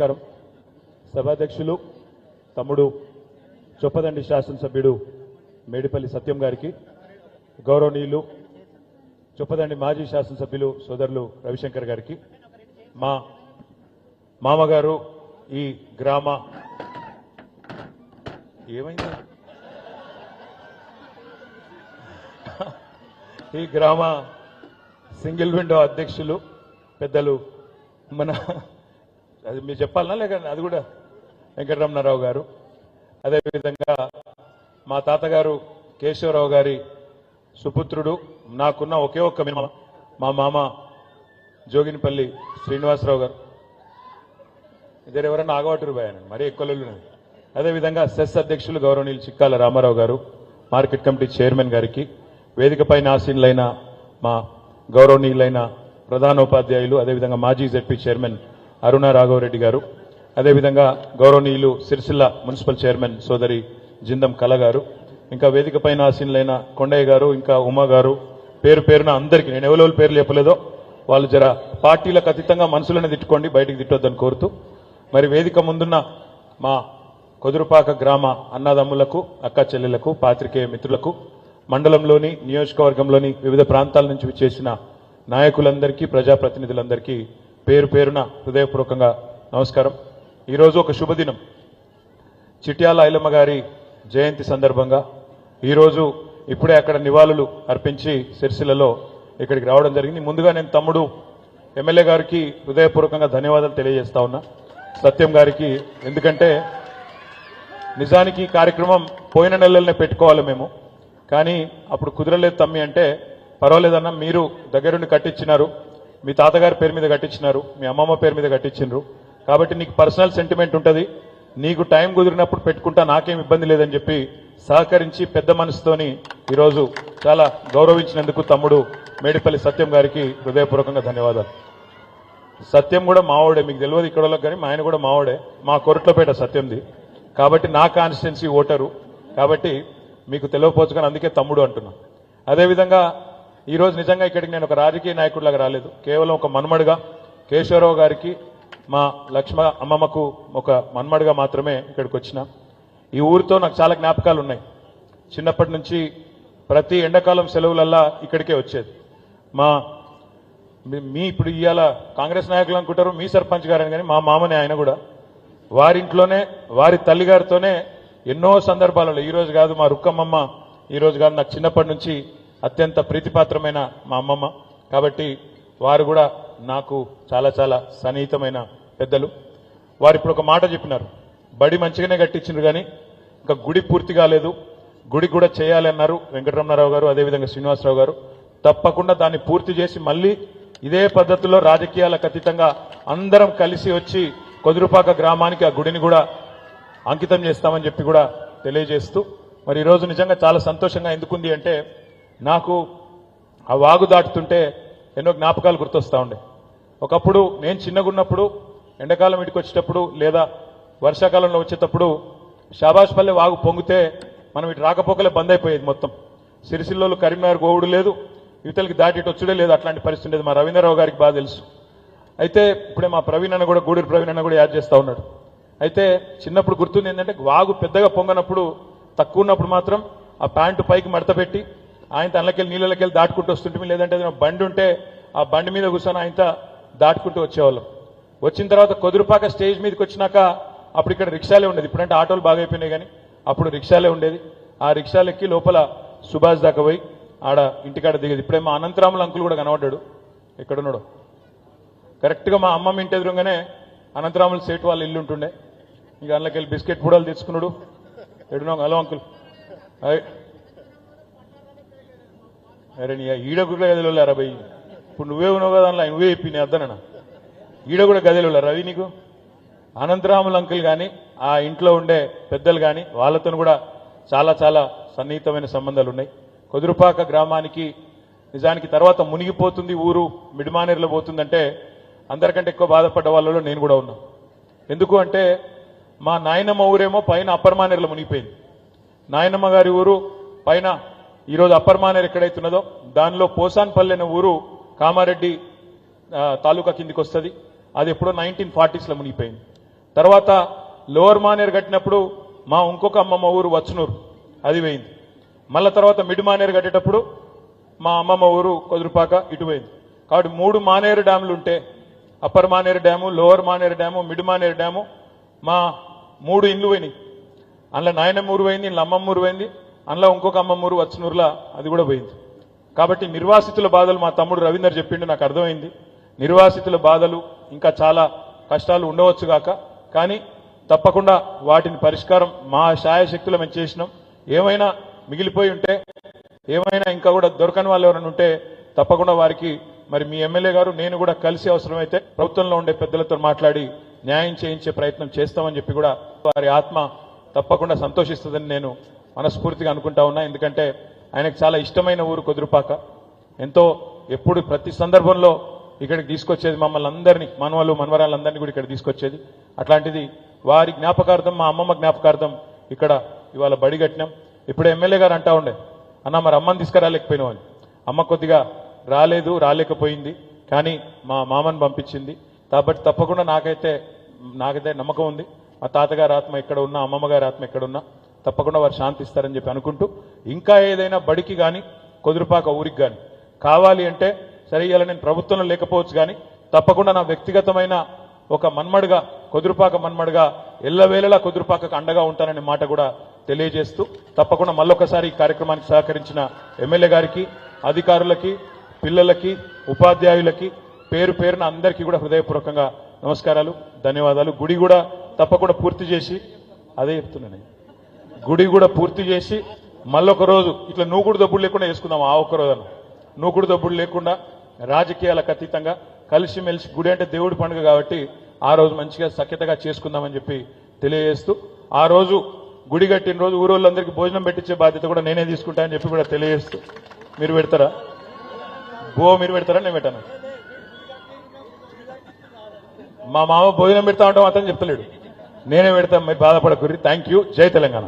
నమస్కారం. సభాధ్యక్షులు తమ్ముడు చొప్పదండి శాసనసభ్యుడు మేడిపల్లి సత్యం గారికి గౌరవనీయులు చొప్పదండి మాజీ శాసనసభ్యులు సోదరులు రవిశంకర్ గారికి మా మామగారు ఈ గ్రామ ఏమైంది? ఈ గ్రామ సింగిల్ విండో అధ్యక్షులు పెద్దలు మన అది మీరు చెప్పాలనా లేక అది కూడా వెంకటరమణారావు గారు. అదేవిధంగా మా తాతగారు కేశవరావు గారి సుపుత్రుడు నాకున్న ఒకే ఒక్క మినిమ మా మామ జోగినిపల్లి శ్రీనివాసరావు గారు. ఇద్దరు ఎవరన్నా ఆగవాటూరు పోయాను మరీ ఎక్కువ అదేవిధంగా సెస్ అధ్యక్షులు గౌరవనీయులు చిక్కాల రామారావు గారు మార్కెట్ కమిటీ చైర్మన్ గారికి వేదికపైన ఆసీనులైన మా గౌరవనీయులైన ప్రధానోపాధ్యాయులు అదేవిధంగా మాజీ జెడ్పీ చైర్మన్ అరుణ రాఘవరెడ్డి గారు. అదేవిధంగా గౌరవనీయులు సిరిసిల్ల మున్సిపల్ చైర్మన్ సోదరి జిందం కళ గారు. ఇంకా వేదికపైన ఆసీనులైన కొండయ్య గారు ఇంకా ఉమా గారు. పేరు పేరున అందరికీ నేను ఎవరెవరి పేర్లు చెప్పలేదో వాళ్ళు జర పార్టీలకు అతీతంగా మనసులను తిట్టుకోండి బయటికి తిట్టొద్దని కోరుతూ. మరి వేదిక ముందున్న మా కొదురుపాక గ్రామ అన్నదమ్ములకు అక్క చెల్లెలకు పాత్రికేయ మిత్రులకు మండలంలోని నియోజకవర్గంలోని వివిధ ప్రాంతాల నుంచి విచ్చేసిన నాయకులందరికీ ప్రజాప్రతినిధులందరికీ పేరు పేరున హృదయపూర్వకంగా నమస్కారం. ఈరోజు ఒక శుభదినం. చిట్యాల ఐలమ్మ గారి జయంతి సందర్భంగా ఈరోజు ఇప్పుడే అక్కడ నివాళులు అర్పించి సిరిసిల్లలో ఇక్కడికి రావడం జరిగింది. ముందుగా నేను తమ్ముడు ఎమ్మెల్యే గారికి హృదయపూర్వకంగా ధన్యవాదాలు తెలియజేస్తా ఉన్నా. సత్యం గారికి ఎందుకంటే నిజానికి కార్యక్రమం పోయిన నెలలనే పెట్టుకోవాలి మేము. కానీ అప్పుడు కుదరలేదు తమ్మి అంటే పర్వాలేదన్నా మీరు దగ్గరుండి కట్టించినారు. మీ తాతగారి పేరు మీద కట్టించినారు మీ అమ్మమ్మ పేరు మీద కట్టించినారు కాబట్టి నీకు పర్సనల్ సెంటిమెంట్ ఉంటుంది. నీకు టైం కుదిరినప్పుడు పెట్టుకుంటా నాకేం ఇబ్బంది లేదని చెప్పి సహకరించి పెద్ద మనసుతోని ఈరోజు చాలా గౌరవించినందుకు తమ్ముడు మేడిపల్లి సత్యం గారికి హృదయపూర్వకంగా ధన్యవాదాలు. సత్యం కూడా మావాడే మీకు తెలియదు ఇక్కడ కానీ మా ఆయన కూడా మావాడే. మా కొరట్లపేట సత్యంది. కాబట్టి నా కాన్స్టిట్యున్సీ ఓటరు. కాబట్టి మీకు తెలియకపోవచ్చు కానీ అందుకే తమ్ముడు అంటున్నా. అదేవిధంగా ఈరోజు నిజంగా ఇక్కడికి నేను ఒక రాజకీయ నాయకుడిలాగా రాలేదు. కేవలం ఒక మన్మడుగా కేశవరావు గారికి మా లక్ష్మ అమ్మమ్మకు ఒక మన్మడుగా మాత్రమే ఇక్కడికి వచ్చిన. ఈ ఊరితో నాకు చాలా జ్ఞాపకాలు ఉన్నాయి. చిన్నప్పటి నుంచి ప్రతి ఎండాకాలం సెలవులల్లా ఇక్కడికే వచ్చేది. మా మీ- మీ ఇప్పుడు ఇవాళ కాంగ్రెస్ నాయకులు అనుకుంటారు మీ సర్పంచ్ గారని కానీ మా మామనే ఆయన కూడా. వారింట్లోనే వారి తల్లిగారితోనే ఎన్నో సందర్భాలలో ఈరోజు కాదు మా రుక్కమ్మమ్మ ఈ రోజు కాదు నాకు చిన్నప్పటి నుంచి అత్యంత ప్రీతిపాత్రమైన మా అమ్మమ్మ. కాబట్టి వారు కూడా నాకు చాలా చాలా సన్నిహితమైన పెద్దలు. వారు ఇప్పుడు ఒక మాట చెప్పినారు. బడి మంచిగానే కట్టించిండ్రు కానీ ఇంకా గుడి పూర్తి కాలేదు. గుడి కూడా చేయాలి అన్నారు వెంకటరమణారావు గారు అదేవిధంగా శ్రీనివాసరావు గారు. తప్పకుండా దాన్ని పూర్తి చేసి మళ్ళీ ఇదే పద్ధతిలో రాజకీయాలకు అతీతంగా అందరం కలిసి వచ్చి కొదురుపాక గ్రామానికి ఆ గుడిని కూడా అంకితం చేస్తామని చెప్పి కూడా తెలియజేస్తూ మరి ఈరోజు నిజంగా చాలా సంతోషంగా ఎందుకుంది అంటే నాకు ఆ వాగు దాటుతుంటే ఎన్నో జ్ఞాపకాలు గుర్తొస్తా ఉండే. ఒకప్పుడు నేను చిన్నగున్నప్పుడు ఎండాకాలం ఇంటికి వచ్చేటప్పుడు లేదా వర్షాకాలంలో వచ్చేటప్పుడు షాబాష్పల్లె వాగు పొంగితే మనం ఇటు రాకపోకలే బంద్ అయిపోయేది మొత్తం. సిరిసిల్లోలు కరీంనగర్ గోవుడు లేదు యువతలకి దాటి వచ్చుడే లేదు అట్లాంటి పరిస్థితి ఉండేది. మా రవీంద్రరావు గారికి బాగా తెలుసు. అయితే ఇప్పుడే మా ప్రవీణ్ అన్న కూడా గూడూరు ప్రవీణ్ అన్న కూడా యాడ్ చేస్తూ ఉన్నాడు. అయితే చిన్నప్పుడు గుర్తుంది ఏంటంటే వాగు పెద్దగా పొంగనప్పుడు తక్కువ ఉన్నప్పుడు మాత్రం ఆ ప్యాంటు పైకి మడత పెట్టి ఆయన తనకెళ్ళి నీళ్ళకెళ్ళి దాటుకుంటూ వస్తుంటే లేదంటే ఏదైనా బండి ఉంటే ఆ బండి మీద కూర్చొని ఆయన దాటుకుంటూ వచ్చేవాళ్ళం. వచ్చిన తర్వాత కొదురుపాక స్టేజ్ మీదకి వచ్చినాక అప్పుడు ఇక్కడ రిక్షాలే ఉండేది. ఇప్పుడంటే ఆటోలు బాగా అయిపోయినాయి కానీ అప్పుడు రిక్షాలే ఉండేది. ఆ రిక్షాలు ఎక్కి లోపల సుభాష్ దాకా పోయి ఆడ ఇంటికాడ దిగేది. ఇప్పుడే మా అనంతరాముల అంకుల్ కూడా కనబడ్డాడు. ఎక్కడున్నాడు? కరెక్ట్గా మా అమ్మమ్మ ఇంటి ఎదురుగానే అనంతరాముల సేటు వాళ్ళ ఇల్లు ఉంటుండే. ఇక అందులోకి వెళ్ళి బిస్కెట్ పూడలు తెచ్చుకున్నాడు. ఎడునో హలో అంకుల్. అయ్. అరే నీ ఈడ కూడా గదిలో లేరా భయ్? ఇప్పుడు నువ్వే ఉన్నావు కదా అందులో నువ్వే చెప్పి నీ అద్దనన్నా ఈడ కూడా గదిలో రవి నీకు? అనంతరాములు అంకుల్ కానీ ఆ ఇంట్లో ఉండే పెద్దలు కానీ వాళ్ళతో కూడా చాలా చాలా సన్నిహితమైన సంబంధాలు ఉన్నాయి. కొదురుపాక గ్రామానికి నిజానికి తర్వాత మునిగిపోతుంది ఊరు మిడిమానేరులో పోతుందంటే అందరికంటే ఎక్కువ బాధపడ్డ వాళ్ళలో నేను కూడా ఉన్నా. ఎందుకు అంటే మా నాయనమ్మ ఊరేమో పైన అప్పర్మానేరులో మునిగిపోయింది. నాయనమ్మ గారి ఊరు పైన ఈరోజు అప్పర్ మానేరు ఎక్కడైతున్నదో దానిలో పోసాన్పల్లి అనే ఊరు కామారెడ్డి తాలూకా కిందికి వస్తుంది. అది ఎప్పుడో నైన్టీన్ ఫార్టీస్లో మునిగిపోయింది. తర్వాత లోవర్ మానేరు కట్టినప్పుడు మా ఇంకొక అమ్మమ్మ ఊరు వచ్చనూరు అది పోయింది. మళ్ళీ తర్వాత మిడ్ మానేరు కట్టేటప్పుడు మా అమ్మమ్మ ఊరు కొదురుపాక ఇటు పోయింది. కాబట్టి మూడు మానేరు డ్యాములు ఉంటే upper Maneru dam lower Maneru dam mid Maneru dam మా మూడు ఇండ్లు పోయినాయి. అందులో నాయనమ్మ ఊరు పోయింది ఇంట్లో అమ్మమ్మ ఊరు పోయింది. అందులో ఇంకొక అమ్మమ్మూరు వచ్చనూరులా అది కూడా పోయింది. కాబట్టి నిర్వాసితుల బాధలు మా తమ్ముడు రవీందర్ చెప్పిండు నాకు అర్థమైంది. నిర్వాసితుల బాధలు ఇంకా చాలా కష్టాలు ఉండవచ్చు గాక కానీ తప్పకుండా వాటిని పరిష్కారం మా శాయశక్తులు మేము చేసినాం. ఏమైనా మిగిలిపోయి ఉంటే ఏమైనా ఇంకా కూడా దొరకని వాళ్ళు ఎవరైనా ఉంటే తప్పకుండా వారికి మరి మీ ఎమ్మెల్యే గారు నేను కూడా కలిసి అవసరమైతే ప్రభుత్వంలో ఉండే పెద్దలతో మాట్లాడి న్యాయం చేయించే ప్రయత్నం చేస్తామని చెప్పి కూడా వారి ఆత్మ తప్పకుండా సంతోషిస్తుందని నేను మనస్ఫూర్తిగా అనుకుంటా ఉన్నా. ఎందుకంటే ఆయనకు చాలా ఇష్టమైన ఊరు కుదురుపాక. ఎంతో ఎప్పుడు ప్రతి సందర్భంలో ఇక్కడికి తీసుకొచ్చేది మమ్మల్ని అందరినీ మనవలు మనవరాలందరినీ కూడా ఇక్కడ తీసుకొచ్చేది. అట్లాంటిది వారి జ్ఞాపకార్థం మా అమ్మమ్మ జ్ఞాపకార్థం ఇక్కడ ఇవాళ బడి కట్టినాం ఇప్పుడు ఎమ్మెల్యే గారు అంటా ఉండే అన్న మరి అమ్మని తీసుకురాలేకపోయినా అని. అమ్మ కొద్దిగా రాలేదు రాలేకపోయింది. కానీ మా మామని పంపించింది. కాబట్టి తప్పకుండా నాకైతే నాకైతే నమ్మకం ఉంది. మా తాతగారి ఆత్మ ఎక్కడ ఉన్నా అమ్మమ్మ గారి ఆత్మ ఎక్కడ ఉన్నా తప్పకుండా వారు శాంతిస్తారని చెప్పి అనుకుంటూ ఇంకా ఏదైనా బడికి కానీ కొదురుపాక ఊరికి కానీ కావాలి అంటే సరే నేను ప్రభుత్వంలో లేకపోవచ్చు కానీ తప్పకుండా నా వ్యక్తిగతమైన ఒక మన్మడుగా కొదురుపాక మన్మడుగా ఎల్లవేళలా కొదురుపాకకు అండగా ఉంటాననే మాట కూడా తెలియజేస్తూ తప్పకుండా మళ్ళొకసారి ఈ కార్యక్రమానికి సహకరించిన ఎమ్మెల్యే గారికి అధికారులకి పిల్లలకి ఉపాధ్యాయులకి పేరు పేరున అందరికీ కూడా హృదయపూర్వకంగా నమస్కారాలు ధన్యవాదాలు గుడి కూడా తప్పకుండా పూర్తి చేసి అదే చెప్తున్నాను నేను. గుడి కూడా పూర్తి చేసి మళ్ళొక రోజు ఇట్లా నూకుడు దబ్బులు లేకుండా వేసుకుందాం ఆ ఒక్క రోజు నూకుడు దబ్బులు లేకుండా రాజకీయాలకు అతీతంగా కలిసిమెలిసి గుడి అంటే దేవుడి పండుగ కాబట్టి ఆ రోజు మంచిగా సఖ్యతగా చేసుకుందామని చెప్పి తెలియజేస్తూ ఆ రోజు గుడి కట్టిన రోజు ఊరోళ్ళందరికీ భోజనం పెట్టించే బాధ్యత కూడా నేనే తీసుకుంటానని చెప్పి కూడా తెలియజేస్తూ. మీరు పెడతారా? బో మీరు పెడతారా? నేను పెట్టాను. మా మామ భోజనం పెడతా ఉంటాం అతను చెప్తలేడు. నేనే పెడతాను మీరు బాధపడకుర్రి. థ్యాంక్ యూ జై తెలంగాణ.